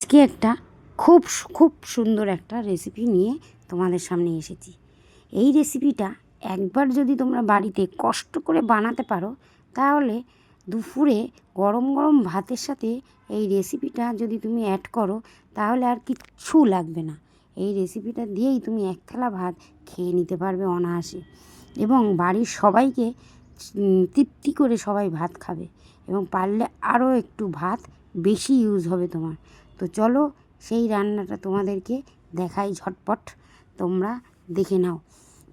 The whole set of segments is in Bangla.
আজকে একটা খুব খুব সুন্দর একটা রেসিপি নিয়ে তোমাদের সামনে এসেছি। এই রেসিপিটা একবার যদি তোমরা বাড়িতে কষ্ট করে বানাতে পারো, তাহলে দুপুরে গরম গরম ভাতের সাথে এই রেসিপিটা যদি তুমি অ্যাড করো, তাহলে আর কিচ্ছু লাগবে না। এই রেসিপিটা দিয়েই তুমি এক থালা ভাত খেয়ে নিতে পারবে অনায়াসে। এবং বাড়ির সবাইকে তৃপ্তি করে সবাই ভাত খাবে। এবং পারলে আরও একটু ভাত বেশি ইউজ হবে তোমার। তো চলো সেই রান্নাটা তোমাদেরকে দেখাই ঝটপট, তোমরা দেখে নাও।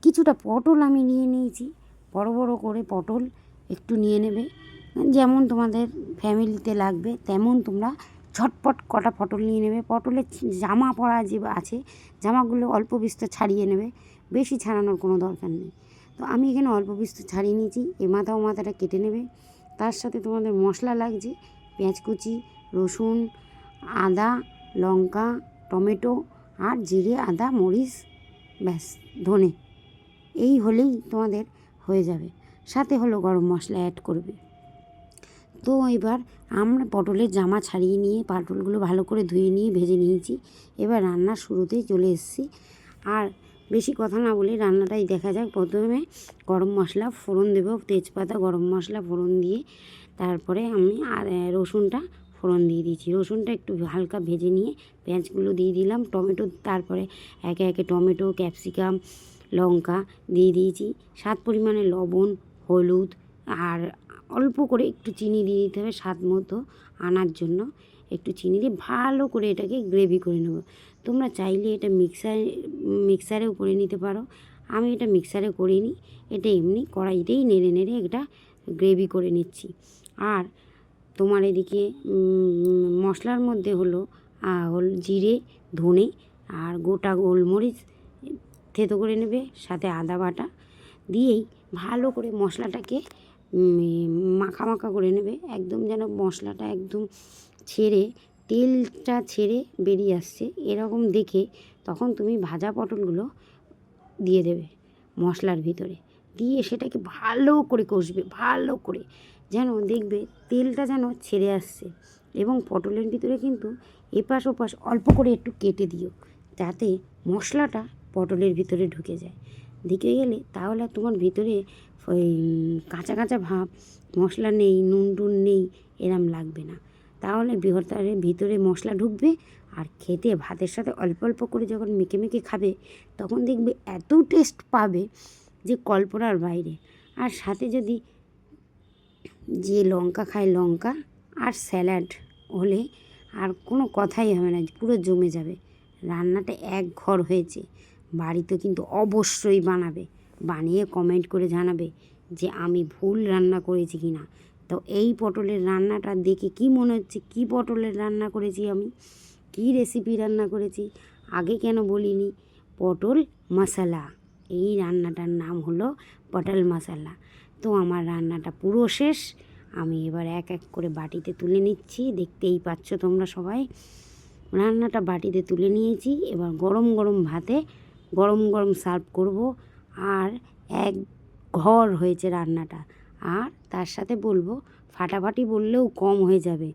কিছুটা পটল আমি নিয়ে নিয়েছি, বড় বড় করে পটল একটু নিয়ে নেবে। যেমন তোমাদের ফ্যামিলিতে লাগবে, তেমন তোমরা ঝটপট কটা পটল নিয়ে নেবে। পটলের জামা পরা যে আছে, জামাগুলো অল্প বিস্তর ছাড়িয়ে নেবে, বেশি ছাড়ানোর কোনো দরকার নেই। তো আমি এখানে অল্প বিস্তর ছাড়িয়ে নিয়েছি, এ মাথা ও মাথাটা কেটে নেবে। তার সাথে তোমাদের মশলা লাগছে, পেঁয়াজ কুচি, রসুন আদা, লঙ্কা, টমেটো আর জিরে, আদা, মরিচ, ব্যাস, ধনে। এই হলেই তোমাদের হয়ে যাবে। সাথে হলো গরম মশলা অ্যাড করবে। তো এবার আমরা পটলের জামা ছাড়িয়ে নিয়ে পটলগুলো ভালো করে ধুয়ে নিয়ে ভেজে নিয়েছি। এবার রান্নার শুরুতেই চলে এসেছি। আর বেশি কথা না বলে রান্নাটাই দেখা যাক। প্রথমে গরম মশলা ফোড়ন দেবো। তেজপাতা, গরম মশলা ফোড়ন দিয়ে তারপরে আমি আর রসুনটা ফোড়ন দিয়ে দিয়েছি। রসুনটা একটু হালকা ভেজে নিয়ে পেঁয়াজগুলো দিয়ে দিলাম, টমেটো তারপরে একে একে টমেটো, ক্যাপসিকাম, লঙ্কা দিয়ে দিয়েছি। স্বাদ পরিমাণে লবণ, হলুদ আর অল্প করে একটু চিনি দিয়ে দিতে হবে স্বাদ মতো আনার জন্য। একটু চিনি দিয়ে ভালো করে এটাকে গ্রেভি করে নেব। তোমরা চাইলে এটা মিক্সারে, মিক্সারেও করে নিতে পারো। আমি এটা মিক্সারে করিনি, এটা এমনি কড়াইতেই নেড়ে নেড়ে এটা গ্রেভি করে নিচ্ছি। আর তোমার এদিকে মশলার মধ্যে হলো হল জিরে, ধনে আর গোটা গোলমরিচ, থেতো করে নেবে, সাথে আদা বাটা দিয়েই ভালো করে মশলাটাকে মাখা মাখা করে নেবে। একদম যেন মশলাটা একদম ছেড়ে, তেলটা ছেড়ে বেরিয়ে আসছে। এরকম দেখে তখন তুমি ভাজা পটলগুলো দিয়ে দেবে মশলার ভিতরে। দিয়ে সেটাকে ভালো করে কষবে, ভালো করে। যেন দেখবে তেলটা যেন ছেড়ে আসছে এবং পটলের ভিতরে কিন্তু এপাশ ওপাশ অল্প করে একটু কেটে দিও, যাতে মশলাটা পটলের ভিতরে ঢুকে যায়। ঢুকে গেলে তাহলে তোমার ভিতরে ওই কাঁচা কাঁচা ভাব, মশলা নেই, নুন টুন নেই, এরম লাগবে না। তাহলে বৃহত্তরের ভিতরে মশলা ঢুকবে আর খেতে ভাতের সাথে অল্প অল্প করে যখন মেখে মেখে খাবে, তখন দেখবে এত টেস্ট পাবে যে কল্পনার বাইরে। আর সাথে যদি যে লঙ্কা খায় লঙ্কা আর স্যালাড হলে আর কোনো কথাই হবে না, পুরো জমে যাবে। রান্নাটা এক ঘর হয়েছে বাড়িতে কিন্তু অবশ্যই বানাবে। বানিয়ে কমেন্ট করে জানাবে যে আমি ভুল রান্না করেছি কি না তো এই পটলের রান্নাটা দেখে কি মনে হচ্ছে, কি পটলের রান্না করেছি আমি? কি রেসিপি রান্না করেছি? আগে কেন বলিনি? পটল মশলা, এই রান্নাটার নাম হলো পটল মশলা। তো আমার রান্নাটা পুরো শেষ। আমি এবার এক এক করে বাটিতে তুলে নিচ্ছি। দেখতেই পাচ্ছ তোমরা সবাই। রান্নাটা বাটিতে তুলে নিয়েছি। এবার গরম গরম ভাতে গরম গরম সার্ভ করব। আর এক ঘর হয়েছে রান্নাটা। আর তার সাথে বলব, ফাটাফাটি বললেও কম হয়ে যাবে।